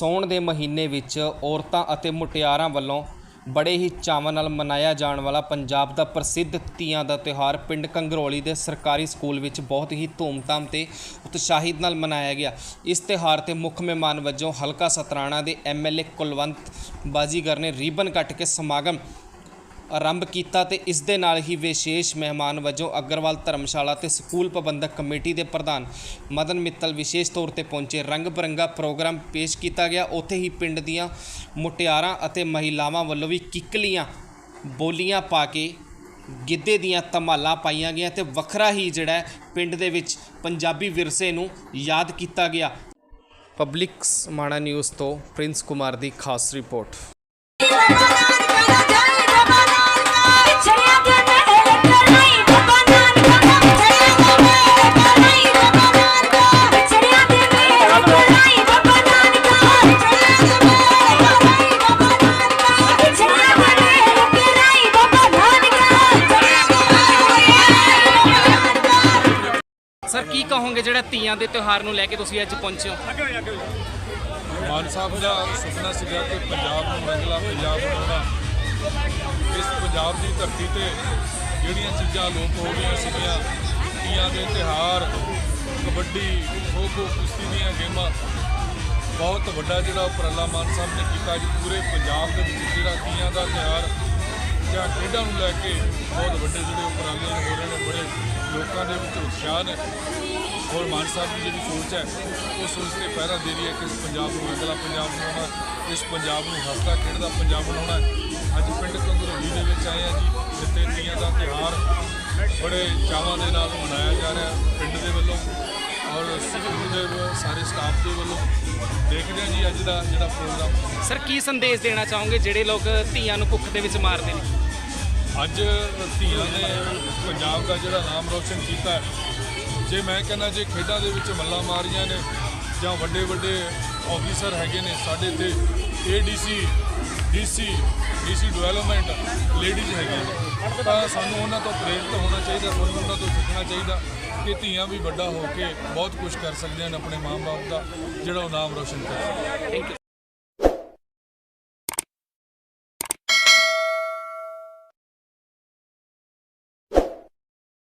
ਸੌਣ ਦੇ ਮਹੀਨੇ ਵਿੱਚ ਔਰਤਾਂ ਅਤੇ ਮੁਟਿਆਰਾਂ ਵੱਲੋਂ ਬੜੇ ਹੀ ਚਾਵਾਂ ਨਾਲ ਮਨਾਇਆ ਜਾਣ ਵਾਲਾ ਪੰਜਾਬ ਦਾ ਪ੍ਰਸਿੱਧ ਤੀਆਂ ਦਾ ਤਿਉਹਾਰ ਪਿੰਡ ਕੰਗਰੋਲੀ ਦੇ ਸਰਕਾਰੀ ਸਕੂਲ ਵਿੱਚ ਬਹੁਤ ਹੀ ਧੂਮਧਾਮ ਤੇ ਉਤਸ਼ਾਹਿਤ ਨਾਲ ਮਨਾਇਆ ਗਿਆ। ਇਸ ਤਿਉਹਾਰ ਤੇ ਮੁੱਖ ਮਹਿਮਾਨ ਵਜੋਂ ਹਲਕਾ ਸਤਰਾਣਾ ਦੇ ਐਮਐਲਏ ਕੁਲਵੰਤ ਬਾਜੀਗਰ ਨੇ ਰੀਬਨ ਕੱਟ ਕੇ ਸਮਾਗਮ ਆਰੰਭ ਕੀਤਾ ਤੇ ਇਸ ਦੇ ਨਾਲ ਹੀ ਵਿਸ਼ੇਸ਼ ਮਹਿਮਾਨ ਵਜੋਂ ਅਗਰਵਾਲ ਧਰਮਸ਼ਾਲਾ ਤੇ ਸਕੂਲ ਪ੍ਰਬੰਧਕ ਕਮੇਟੀ ਦੇ ਪ੍ਰਧਾਨ ਮਦਨ ਮਿੱਤਲ ਵਿਸ਼ੇਸ਼ ਤੌਰ ਤੇ ਪਹੁੰਚੇ। ਰੰਗ ਬਰੰਗਾ ਪ੍ਰੋਗਰਾਮ ਪੇਸ਼ ਕੀਤਾ ਗਿਆ। ਉੱਥੇ ਹੀ ਪਿੰਡ ਦੀਆਂ ਮੁਟਿਆਰਾਂ ਅਤੇ ਮਹਿਲਾਵਾਂ ਵੱਲੋਂ ਵੀ ਕਿੱਕਲੀਆਂ ਬੋਲੀਆਂ ਪਾ ਕੇ ਗਿੱਧੇ ਦੀਆਂ ਧਮਾਲਾਂ ਪਾਈਆਂ ਗਈਆਂ ਤੇ ਵੱਖਰਾ ਹੀ ਜਿਹੜਾ ਪਿੰਡ ਦੇ ਵਿੱਚ ਪੰਜਾਬੀ ਵਿਰਸੇ ਨੂੰ ਯਾਦ ਕੀਤਾ ਗਿਆ। ਪਬਲਿਕ ਸਮਾਣਾ ਨਿਊਜ਼ ਤੋਂ ਪ੍ਰਿੰਸ ਕੁਮਾਰ ਦੀ ਖਾਸ ਰਿਪੋਰਟ। ਸਰ ਕੀ ਕਹੋਗੇ ਜਿਹੜਾ ਤੀਆਂ ਦੇ ਤਿਉਹਾਰ ਨੂੰ ਲੈ ਕੇ ਤੁਸੀਂ ਅੱਜ ਪਹੁੰਚੇ ਹੋ? ਮਾਨ ਸਾਹਿਬ ਦਾ ਸੁਪਨਾ ਸੀਗਾ ਕਿ ਪੰਜਾਬ ਨੂੰ ਰੰਗਲਾ ਪੰਜਾਬ ਬਣਾਉਣਾ। ਇਸ ਪੰਜਾਬ ਦੀ ਧਰਤੀ ਤੇ ਜਿਹੜੀਆਂ ਚੀਜ਼ਾਂ ਲੋਪ ਹੋ ਗਈਆਂ ਸੀਗੀਆਂ ਤੀਆਂ ਦੇ ਤਿਹਾਰ ਕਬੱਡੀ ਖੋ ਖੋ ਕੁਸ਼ਤੀ ਦੀਆਂ ਗੇਮਾਂ ਬਹੁਤ ਵੱਡਾ ਜਿਹੜਾ ਉਪਰਾਲਾ ਮਾਨ ਸਾਹਿਬ ਨੇ ਕੀਤਾ। ਜੀ ਪੂਰੇ ਪੰਜਾਬ ਦੇ ਵਿੱਚ ਜਿਹੜਾ ਤੀਆਂ ਦਾ ਤਿਹਾਰ ਜਾਂ ਖੇਡਾਂ ਨੂੰ ਲੈ ਕੇ ਬਹੁਤ ਵੱਡੇ ਜਿਹੜੇ ਉਪਰਾਲੇ ਹੋ ਰਹੇ ਨੇ ਬੜੇ ਲੋਕਾਂ ਦੇ ਵਿੱਚ ਉਤਸ਼ਾਹ ਨੇ। ਔਰ ਮਾਨ ਸਾਹਿਬ ਦੀ ਜਿਹੜੀ ਸੋਚ ਹੈ ਉਹ ਸੋਚ ਤੇ ਪਹਿਰਾ ਦੇ ਰਹੀ ਹੈ ਕਿ ਇਸ ਪੰਜਾਬ ਨੂੰ ਅਗਲਾ ਪੰਜਾਬ ਬਣਾਉਣਾ, ਇਸ ਪੰਜਾਬ ਨੂੰ ਹੱਸਦਾ ਖੇਡਦਾ ਪੰਜਾਬ ਬਣਾਉਣਾ ਅੱਜ ਪਿੰਡ ਕੰਗਰੋਲੀ ਦੇ ਵਿੱਚ ਆਏ ਆ ਜੀ, ਜਿੱਥੇ ਤੀਆਂ ਦਾ ਤਿਉਹਾਰ ਬੜੇ ਚਾਵਾਂ ਦੇ ਨਾਲ ਮਨਾਇਆ ਜਾ ਰਿਹਾ ਪਿੰਡ ਦੇ ਵੱਲੋਂ ਔਰ ਸਕੂਲ ਦੇ ਵ- ਸਾਰੇ ਸਟਾਫ ਦੇ ਵੱਲੋਂ। ਦੇਖਦੇ ਹਾਂ ਜੀ ਅੱਜ ਦਾ ਜਿਹੜਾ ਪ੍ਰੋਗਰਾਮ ਸਰ, ਕੀ ਸੰਦੇਸ਼ ਦੇਣਾ ਚਾਹੋਗੇ ਜਿਹੜੇ ਲੋਕ ਧੀਆਂ ਨੂੰ ਭੁੱਖ ਦੇ ਵਿੱਚ ਮਾਰਦੇ ਨੇ? ਅੱਜ ਧੀਆਂ ਨੇ ਪੰਜਾਬ ਦਾ ਜਿਹੜਾ ਨਾਮ ਰੋਸ਼ਨ ਕੀਤਾ ਜੇ ਮੈਂ ਕਹਿੰਦਾ ਜੇ ਖੇਡਾਂ ਦੇ ਵਿੱਚ ਮੱਲਾਂ ਮਾਰੀਆਂ ਨੇ ਜਾਂ ਵੱਡੇ ਵੱਡੇ ਆਫੀਸਰ ਹੈਗੇ ਨੇ ਸਾਡੇ ਤੇ ADC DC DC development ladies ਹੈਗੀਆਂ ਨੇ, ਤਾਂ ਸਾਨੂੰ ਉਹਨਾਂ ਤੋਂ ਪ੍ਰੇਰਿਤ ਹੋਣਾ ਚਾਹੀਦਾ, ਸਾਨੂੰ ਉਹਨਾਂ ਤੋਂ ਸਿੱਖਣਾ ਚਾਹੀਦਾ ਕਿ ਧੀਆਂ ਵੀ ਵੱਡਾ ਹੋ ਕੇ ਬਹੁਤ ਕੁਝ ਕਰ ਸਕਦੀਆਂ ਨੇ ਆਪਣੇ ਮਾਂ-ਬਾਪ ਦਾ, ਜਿਹੜਾ ਉਹ ਨਾਮ ਰੋਸ਼ਨ ਕਰ ਸਕਦੀਆਂ